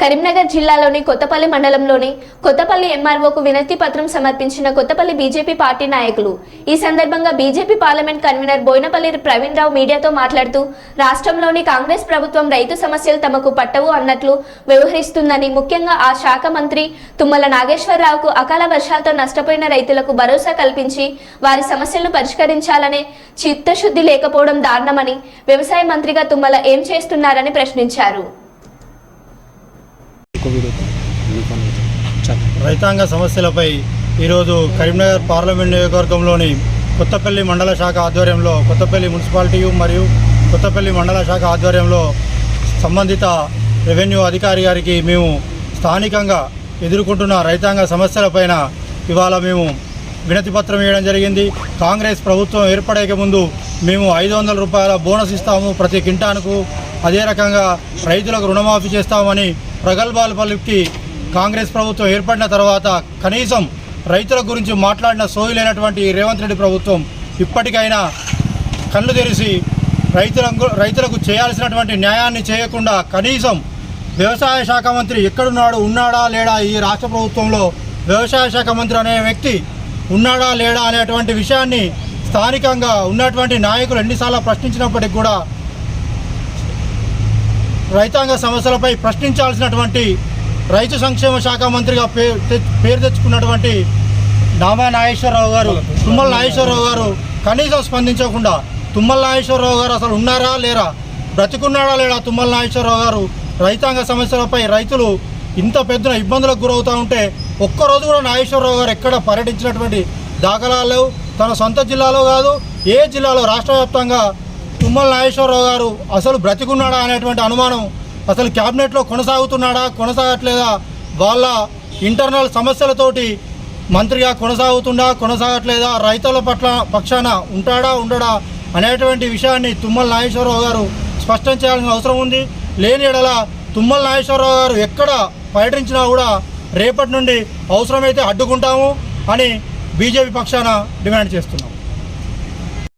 కరీంనగర్ జిల్లాలోని కొత్తపల్లి మండలంలోని కొత్తపల్లి ఎంఆర్ఓకు వినతి పత్రం సమర్పించిన కొత్తపల్లి బీజేపీ పార్టీ నాయకులు. ఈ సందర్భంగా BJP parliament convener Boinapalli Praveen Rao మీడియాతో మాట్లాడుతూ రాష్ట్రంలోని కాంగ్రెస్ ప్రభుత్వం రైతు సమస్యలు తమకు పట్టవు అన్నట్లు వ్యవహరిస్తుందని ముఖ్యంగా ఆ శాఖ మంత్రి తుమ్మల నాగేశ్వరరావుకు అకాల వర్షాలతో నష్టపోయిన రైతులకు భరోసా కల్పించి వారి సమస్యలను పరిష్కరించాలనే చిత్తశుద్ధి లేకపోవడం దారుణమని వ్యవసాయ మంత్రిగా తుమ్మల ఏం చేస్తున్నారని ప్రశ్నించారు. రైతాంగ సమస్యలపై ఈరోజు కరీంనగర్ పార్లమెంట్ నియోజకవర్గంలోని కొత్తపల్లి మండల శాఖ ఆధ్వర్యంలో కొత్తపల్లి మున్సిపాలిటీ మరియు కొత్తపల్లి మండల శాఖ ఆధ్వర్యంలో సంబంధిత రెవెన్యూ అధికారి గారికి మేము స్థానికంగా ఎదుర్కొంటున్న రైతాంగ సమస్యలపైన ఇవాళ మేము వినతిపత్రం ఇవ్వడం జరిగింది. కాంగ్రెస్ ప్రభుత్వం ఏర్పడక ముందు మేము ఐదు వందల రూపాయల బోనస్ ఇస్తాము ప్రతి కింటానుకు అదే రకంగా రైతులకు రుణమాఫీ చేస్తామని ప్రగల్భాలు పలికి కాంగ్రెస్ ప్రభుత్వం ఏర్పడిన తర్వాత కనీసం రైతుల గురించి మాట్లాడిన సోయి లేనటువంటి రేవంత్ రెడ్డి ప్రభుత్వం ఇప్పటికైనా కళ్ళు తెరిచి రైతులకు రైతులకు చేయాల్సినటువంటి న్యాయాన్ని చేయకుండా కనీసం వ్యవసాయ శాఖ మంత్రి ఎక్కడున్నాడు ఉన్నాడా లేడా ఈ రాష్ట్ర ప్రభుత్వంలో? వ్యవసాయ శాఖ మంత్రి అనే వ్యక్తి ఉన్నాడా లేడా అనేటువంటి విషయాన్ని స్థానికంగా ఉన్నటువంటి నాయకులు ఎన్నిసార్లు ప్రశ్నించినప్పటికి కూడా రైతాంగ సమస్యలపై ప్రశ్నించాల్సినటువంటి రైతు సంక్షేమ శాఖ మంత్రిగా పేరు పేరు తెచ్చుకున్నటువంటి నామా నాగేశ్వరరావు గారు తుమ్మల నాగేశ్వరరావు గారు కనీసం స్పందించకుండా తుమ్మల నాగేశ్వరరావు గారు అసలు ఉన్నారా లేరా బ్రతికున్నాడా లేడా తుమ్మల నాగేశ్వరరావు గారు? రైతాంగ సమస్యలపై రైతులు ఇంత పెద్ద ఇబ్బందులకు గురవుతూ ఉంటే ఒక్కరోజు కూడా నాగేశ్వరరావు గారు ఎక్కడ పర్యటించినటువంటి దాఖలాలు తన సొంత జిల్లాలో కాదు ఏ జిల్లాలో? రాష్ట్ర వ్యాప్తంగా తుమ్మల నాగేశ్వరరావు గారు అసలు బ్రతికున్నాడా అనేటువంటి అనుమానం అసలు క్యాబినెట్లో కొనసాగుతున్నాడా కొనసాగట్లేదా? వాళ్ళ ఇంటర్నల్ సమస్యలతోటి మంత్రిగా కొనసాగుతుండా కొనసాగట్లేదా? రైతుల పట్ల పక్షాన ఉంటాడా ఉండడా అనేటువంటి విషయాన్ని తుమ్మల నాగేశ్వరరావు గారు స్పష్టం చేయాల్సిన అవసరం ఉంది. లేని ఎడల తుమ్మల నాగేశ్వరరావు గారు ఎక్కడ పర్యటించినా కూడా రేపటి నుండి అవసరమైతే అడ్డుకుంటాము అని బీజేపీ పక్షాన డిమాండ్ చేస్తున్నాం.